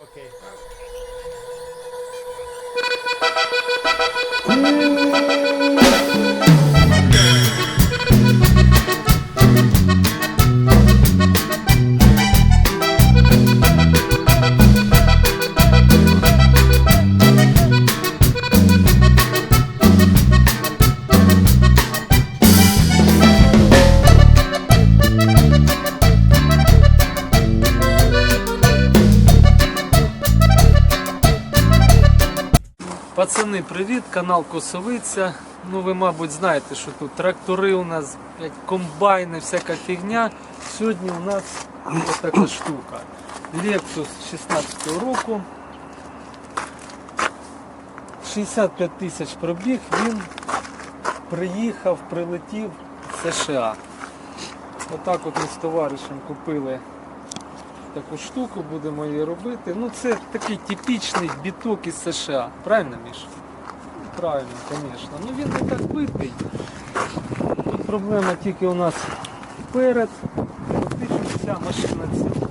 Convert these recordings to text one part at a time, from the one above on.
Okay. Mm -hmm. Пацани, привіт, канал Косовиця. Ну ви, мабуть, знаєте, що тут трактори у нас, блядь, комбайни, всяка фігня. Сьогодні у нас така штука. Lexus 16 року. 65 тисяч пробіг, він приїхав, прилетів з США. Отак от ми з товаришем купили таку штуку, будемо її робити. Ну це такий типічний біток із США. Правильно, Міш? Правильно, звісно. Ну він не так битий. Тут проблема тільки у нас вперед. Фактично вся машина ціла.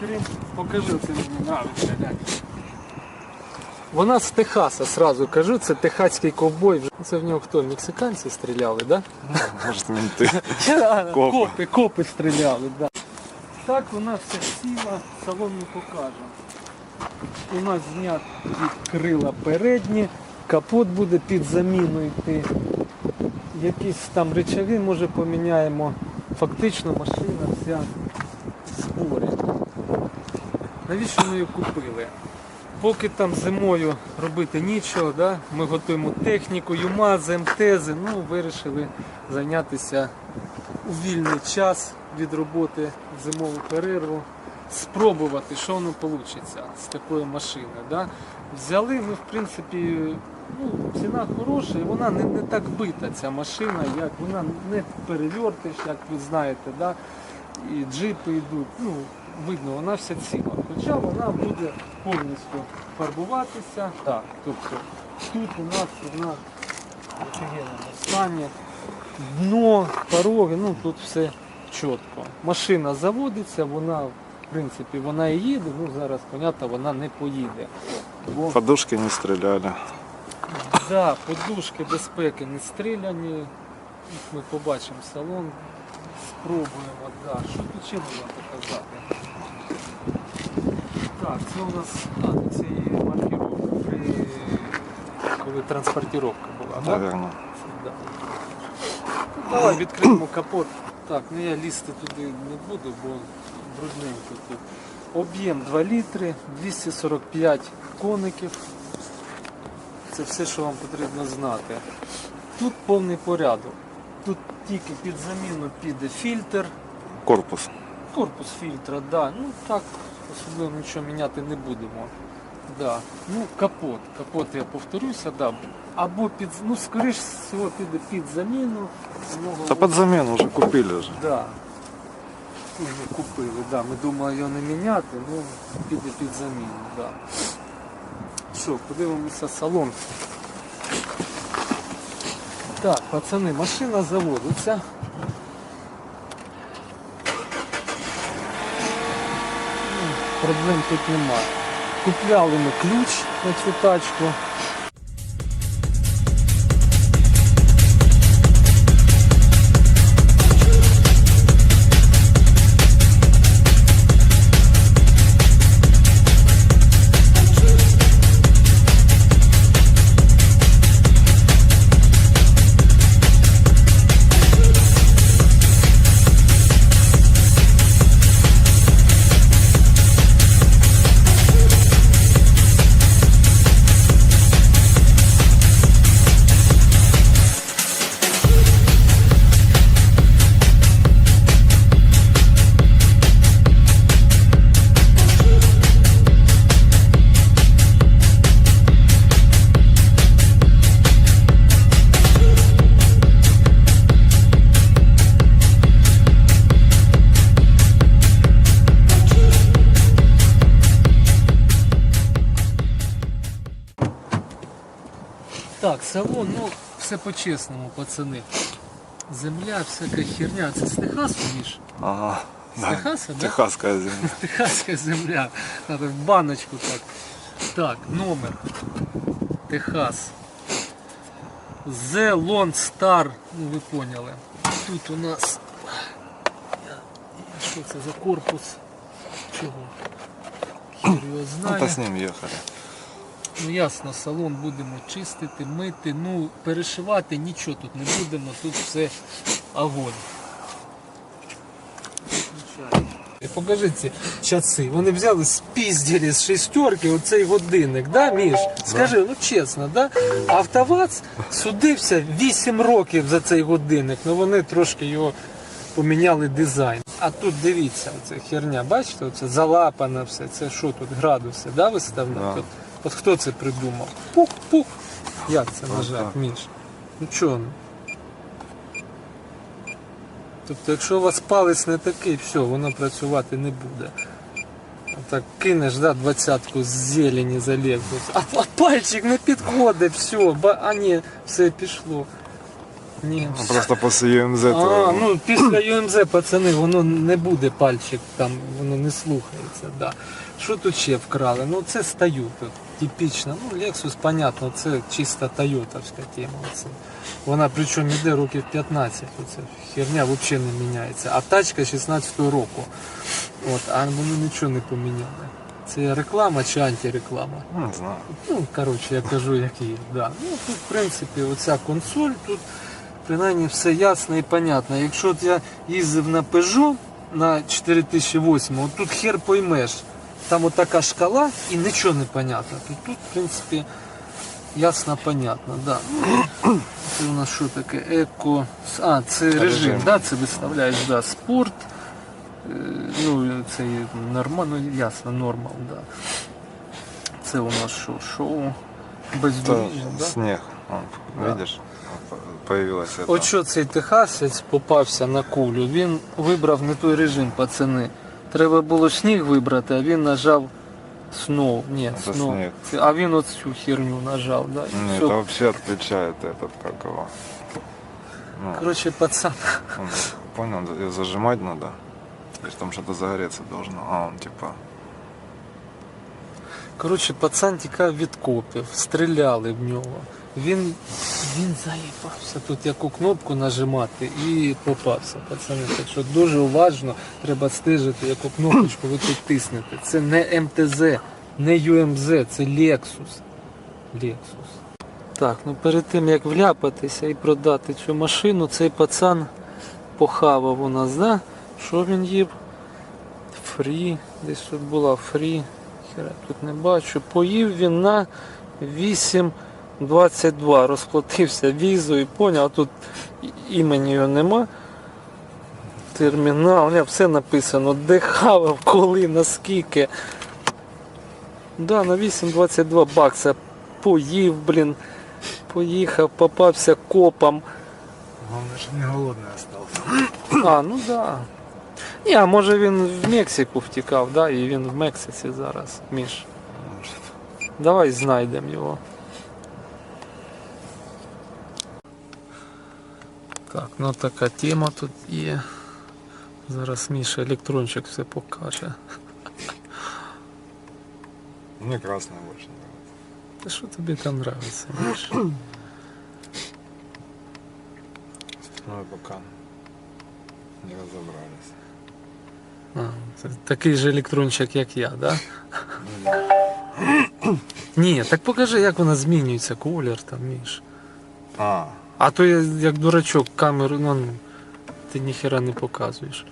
Крім, покажи, це мені глянь. Вона з Техаса, сразу кажу, це техаський ковбой. Це в нього хто? Мексиканці стріляли, так? Да? Может, менты. Копи. Копи. копи, копи стріляли, да. Так у нас все сіла, салон не покажемо. У нас зняті крила передні, капот буде під заміну йти. Якісь там речові, може поміняємо. Фактично машина вся в. Навіщо ми її купили? Поки там зимою робити нічого, да? ми готуємо техніку, ЮМАЗи, МТЗи, ну вирішили зайнятися у вільний час від роботи в зимову перерву, спробувати, що воно вийде з такої машини. Да? Взяли ми, в принципі, ну, ціна хороша, і вона не, не так бита, ця машина, як вона не перевертиш, як ви знаєте. Да? І джипи йдуть. Ну, видно, вона вся ціла. Хоча вона буде повністю фарбуватися. Так, тобто тут у нас вона в стані. Дно, пороги, ну тут все чітко. Машина заводиться, вона, в принципі, вона і їде, ну зараз, понятно, вона не поїде. Бо Подушки не стреляли. да, подушки безпеки не стріляні. Їх Ми побачимо салон. Спробуємо, да. Що тут ще можна показати? Так, це у нас а, це є маркіровка при коли транспортировка була. так? Наверное. Да. Давай відкриємо капот. Так, ну я лізти туди не буду, бо брудненько тут. Об'єм 2 літри, 245 коників. Це все, що вам потрібно знати. Тут повний порядок. Тут тільки під заміну піде фільтр, Корпус. корпус фільтра, да. Ну так, особливо нічого міняти не будемо. Да. Ну, капот. Капот, я повторюся, да. Або під, ну, скоріш всього піде під заміну. У нього Да под замену уже купили же. Да. Ми купили, да. Ми думали його не міняти, ну піде під заміну, да. Що, подивимося салон. Так, пацани, машина заводиться. Ну, Проблем тут немає. Купляли ми ключ на цю тачку. Так, ну, все по-чесному, пацани. Земля, всяка херня. Це з Техасу, Міш? Ага. З Техаса, да? Техасская земля. Техаська земля. Надо в баночку так. Так, номер. Техас. The Lone Star. Ну ви поняли. Тут у нас. Що це за корпус? Чого? Хір його Ну, знає. то с ним ехали. Ну ясно, салон будемо чистити, мити, ну перешивати нічого тут не будемо, тут все огонь. Покажи ці часи. Вони взяли спізділі з шестерки оцей годинник, да, Міш? Скажи, ну чесно, да? Автовац судився 8 років за цей годинник, ну вони трошки його поміняли дизайн. А тут дивіться, оця херня, бачите, оце залапано все. Це що тут, градуси, да, виставляють? Да. От, хто це придумав? Пух-пух. Як це нажав. Міш? Ну чого? ну? Тобто, якщо у вас палець не такий, все, воно працювати не буде. Так кинеш, да, двадцятку з зелені за а, а пальчик не підходить, все, ба, а ні, все пішло. Ні, Ну, Просто после ЮМЗ а, то ну після ЮМЗ, пацани, воно не буде пальчик там, воно не слухається. Да. Що тут ще вкрали? Ну це стаю тут. Типічно. Ну, Lexus, понятно, це чисто тойотовська тема. Це. Вона причому йде років 15. Це херня взагалі не міняється. А тачка 16-го року. От, а вони нічого не поміняли. Це реклама чи антиреклама? ну, не знаю. Ну, коротше, я кажу, як є. Да. Ну, тут, в принципі, оця консоль, тут принаймні все ясно і понятно. Якщо от я їздив на Peugeot на 4008, от тут хер поймеш. Там от така шкала і нічого не понятно. Тут, тут в принципі, ясно, понятно. Да. Це у нас що таке? Еко. А, це режим, Режим. Да, це виставляєш, да, спорт. Е, Ну, це нормально, ну, ясно, нормал, да. Це у нас що? Шоу бездоріжжя, да? снег. Вон, Да. Видишь? Появилась это. От що цей техасець попався на кулю, він вибрав не той режим, пацани. Треба було сніг вибрати, а він нажав сноу. Ні, Це сноу. сніг. Це- А він от цю херню нажав, да? і Не, всьо. это вообще отличает этот, как его. Ну, Коротше, пацан. он, понял, ее зажимать надо. То есть там что-то загореться должно. А он типа... Коротше, пацан тікав від копів, стріляли в нього. Він, він заїбався тут яку кнопку нажимати і попався. Пацани, так що дуже уважно треба стежити, яку кнопочку ви тут тиснете. Це не МТЗ, не UMZ, це Lexus. Lexus. Так, ну перед тим як вляпатися і продати цю машину, цей пацан похавав у нас, да? Що він їв? Фрі, десь тут була фрі. Хера тут не бачу. Поїв він на 8,22. Розплатився візою, поняв, а тут імені його нема. Термінал, не, все написано, де хавав, коли, наскільки. Да, на 8,22 бакса. Поїв, блін. Поїхав, попався копом. Главное, что не голодный остался. А, ну да. Ні, а може він в Мексику втікав, да, і він в Мексиці зараз, Міш. Давай знайдемо його. Так, ну така тема тут є. Зараз Міша електрончик все покаже. Мне красный больше нравится. Та що тобі там нравиться, Міш? Ну и пока не разобрались. А, це такий же електрончик, як я, да? Ну, да. Ні, так покажи, як вона змінюється, колір там, Міш. А, А то я як дурачок камеру, ну, ти ніхера не показуєш.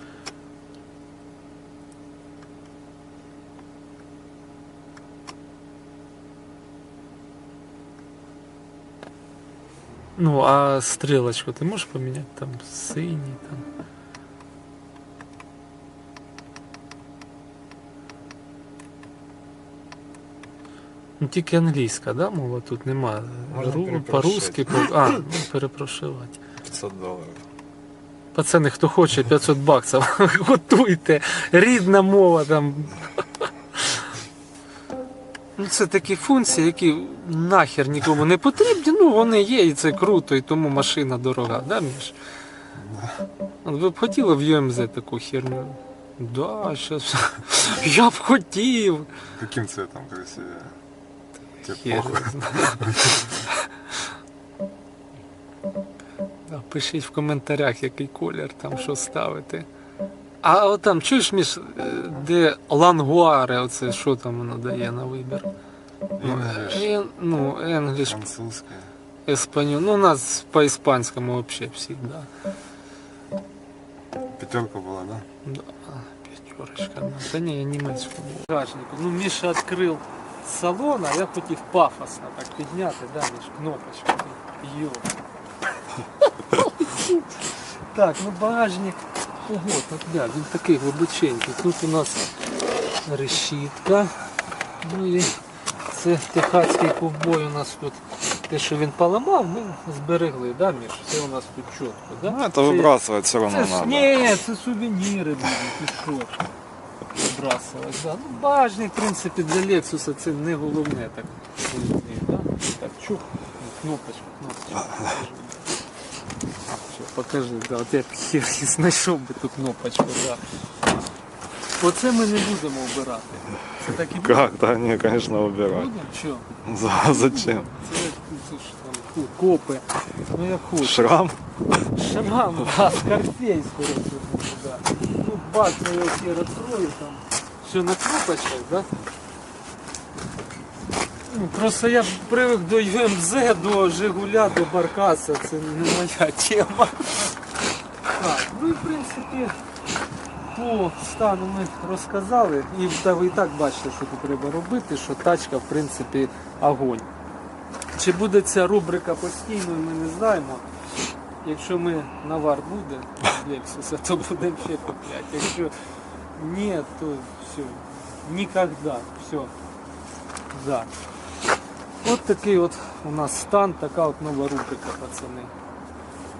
Ну, а стрілочку ти можеш поміняти там синій там. Ну, тільки англійська, да, мова тут нема. Можна Ру- По-русски, по... а, ну, перепрошивати. 500 долларов. Пацани, хто хоче 500 баксів, готуйте. Рідна мова там. Ну, це такі функції, які нахер нікому не потрібні. Ну, вони є, і це круто, і тому машина дорога, да, Міш? От Ви б хотіли в UMZ таку херню? Да, щас. Я б хотів. Каким цветом красивее? Знаю. Да, Пишіть в коментарях, який колір там що ставити. А от там, чуєш між, е, де лангуаре, оце що там воно дає на вибір? English, Е, Ну, енгліш, французская. еспаньол. Ну, у нас по-іспанському взагалі всі, да. Пятерка была, да? Да, пятерочка. Ну, да не, я німецьку. Ну, Міша відкрив салон, а я хотів пафосно так підняти, да, між кнопочку. Йо. Так, ну багажник. Ого, так да, він такий глибоченький. Тут у нас решітка. Ну і це техасський ковбой у нас тут. Те, що він поламав, ми зберегли, да, Міш? Все у нас тут чітко, да? Ну, это Це- выбрасывать все равно це ж, надо. ні, це сувеніри будуть, ти що? Вибрасувати, да. Ну, багажник, в принципі, для Лексуса це не головне, так. да? Так, чух, кнопочку, кнопочку. Все, покажи, да, от я б хер і знайшов би ту кнопочку, да. Оце ми не будемо обирати. Це так і буде. Как? Да, не, конечно, убирать. Будемо? Що? За- Зачем? Це, це ж копи. Ну як хочеш. Шрам? Шаман, да, Скорпей скоро тут буде, да. Ну, бак я его все раскрою там. Все на кнопочках, да? Ну, просто я привик до ЮМЗ, до Жигуля, до Баркаса, це не моя тема. Так, ну і в принципі по стану ми розказали. І та ви і так бачите, що тут треба робити, що тачка в принципі огонь. Чи буде ця рубрика постійною, ми не знаємо. Якщо ми навар буде Лексуса, то будемо ще купляти. Якщо ні, то все. Ніколи. Все. Да. От такий от у нас стан, така от нова рубрика, пацани.